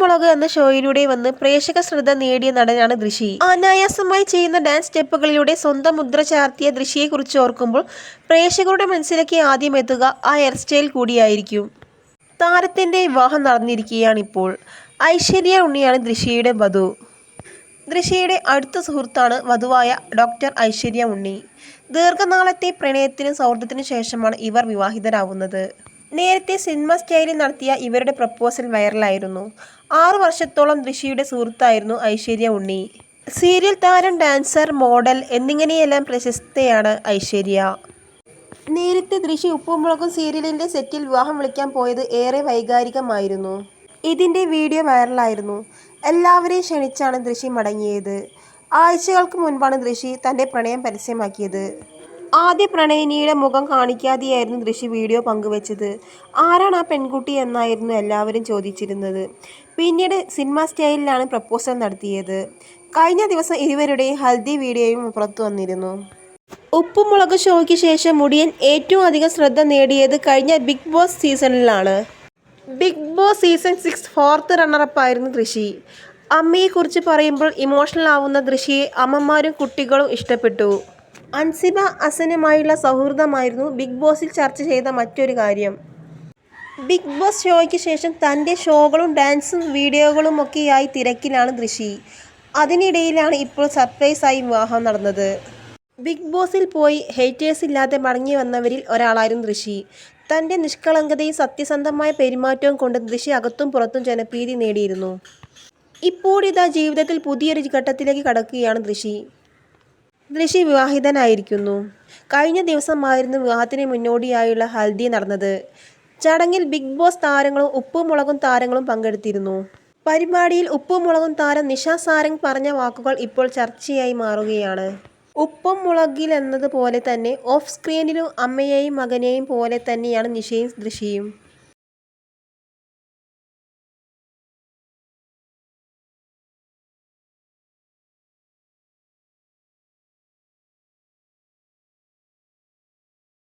മുളക് എന്ന ഷോയിലൂടെ വന്ന് പ്രേക്ഷക ശ്രദ്ധ നേടിയ നടനാണ് ദൃശി അനായാസമായി ചെയ്യുന്ന ഡാൻസ് സ്റ്റെപ്പുകളിലൂടെ സ്വന്തം മുദ്ര ചാർത്തിയ ദൃശിയെ കുറിച്ച് ഓർക്കുമ്പോൾ പ്രേക്ഷകരുടെ മനസ്സിലേക്ക് ആദ്യം എത്തുക ആ ഹെയർ സ്റ്റൈൽ കൂടിയായിരിക്കും. താരത്തിന്റെ വിവാഹം നടന്നിരിക്കുകയാണിപ്പോൾ. ഐശ്വര്യ ഉണ്ണിയാണ് ദൃശിയുടെ വധു. ദൃശിയുടെ അടുത്ത സുഹൃത്താണ് വധുവായ ഡോക്ടർ ഐശ്വര്യ ഉണ്ണി. ദീർഘനാളത്തെ പ്രണയത്തിനും സൗഹൃദത്തിനു ശേഷമാണ് ഇവർ വിവാഹിതരാവുന്നത്. നേരത്തെ സിനിമ സ്റ്റൈലിൽ നടത്തിയ ഇവരുടെ പ്രപ്പോസൽ വൈറലായിരുന്നു. ആറു വർഷത്തോളം ദൃശ്യയുടെ സുഹൃത്തായിരുന്നു ഐശ്വര്യ ഉണ്ണി. സീരിയൽ താരം ഡാൻസർ മോഡൽ എന്നിങ്ങനെയെല്ലാം പ്രശസ്തയാണ് ഐശ്വര്യ. നേരത്തെ ദൃശ്യ ഉപ്പുമുളകും സീരിയലിന്റെ സെറ്റിൽ വിവാഹം വിളിക്കാൻ പോയത് ഏറെ വൈകാരികമായിരുന്നു. ഇതിന്റെ വീഡിയോ വൈറലായിരുന്നു. എല്ലാവരെയും ക്ഷണിച്ചാണ് ദൃശ്യ മടങ്ങിയത്. ആഴ്ചകൾക്ക് മുൻപാണ് ദൃശ്യ തന്റെ പ്രണയം പരസ്യമാക്കിയത്. ആദ്യ പ്രണയിനിയുടെ മുഖം കാണിക്കാതെയായിരുന്നു ദൃശ്യ വീഡിയോ പങ്കുവച്ചത്. ആരാണ് ആ പെൺകുട്ടി എന്നായിരുന്നു എല്ലാവരും ചോദിച്ചിരുന്നത്. പിന്നീട് സിനിമ സ്റ്റൈലിലാണ് പ്രപ്പോസൽ നടത്തിയത്. കഴിഞ്ഞ ദിവസം ഇരുവരുടെയും ഹൽദി വീഡിയോയും പുറത്തു വന്നിരുന്നു. ഉപ്പുമുളക് ഷോയ്ക്ക് ശേഷം മുടിയൻ ഏറ്റവും അധികം ശ്രദ്ധ നേടിയത് കഴിഞ്ഞ Bigg Boss സീസണിലാണ്. Bigg Boss season six fourth റണ്ണറപ്പായിരുന്നു Drishi അമ്മയെക്കുറിച്ച് പറയുമ്പോൾ ഇമോഷണൽ ആവുന്ന ദൃശിയെ അമ്മമാരും കുട്ടികളും ഇഷ്ടപ്പെട്ടു. അൻസിബ അസനുമായുള്ള സൗഹൃദമായിരുന്നു ബിഗ് ബോസിൽ ചർച്ച ചെയ്ത മറ്റൊരു കാര്യം. ബിഗ് ബോസ് ഷോയ്ക്ക് ശേഷം തന്റെ ഷോകളും ഡാൻസും വീഡിയോകളും ഒക്കെയായി തിരക്കിലാണ് ദൃശി. അതിനിടയിലാണ് ഇപ്പോൾ സർപ്രൈസായി വിവാഹം നടന്നത്. ബിഗ് ബോസിൽ പോയി ഹേറ്റേഴ്സ് ഇല്ലാതെ മടങ്ങി വന്നവരിൽ ഒരാളായിരുന്നു ദൃശി. തന്റെ നിഷ്കളങ്കതയും സത്യസന്ധമായ പെരുമാറ്റവും കൊണ്ട് ദൃശി അകത്തും പുറത്തും ജനപ്രീതി നേടിയിരുന്നു. ഇപ്പോഴിതാ ജീവിതത്തിൽ പുതിയൊരു ഘട്ടത്തിലേക്ക് കടക്കുകയാണ് ദൃശി. ദൃശി വിവാഹിതനായിരിക്കുന്നു കഴിഞ്ഞ ദിവസമായിരുന്നു വിവാഹത്തിന് മുന്നോടിയായുള്ള ഹൽദി നടന്നത്. ചടങ്ങിൽ ബിഗ് ബോസ് താരങ്ങളും ഉപ്പും മുളകും താരങ്ങളും പങ്കെടുത്തിരുന്നു. പരിപാടിയിൽ ഉപ്പും മുളകും താരം നിഷ സാരംഗ് പറഞ്ഞ വാക്കുകൾ ഇപ്പോൾ ചർച്ചയായി മാറുകയാണ്. ഉപ്പും മുളകിൽ എന്നതുപോലെ തന്നെ ഓഫ് സ്ക്രീനിലും അമ്മയെയും മകനെയും പോലെ തന്നെയാണ് നിഷയും ദൃശിയും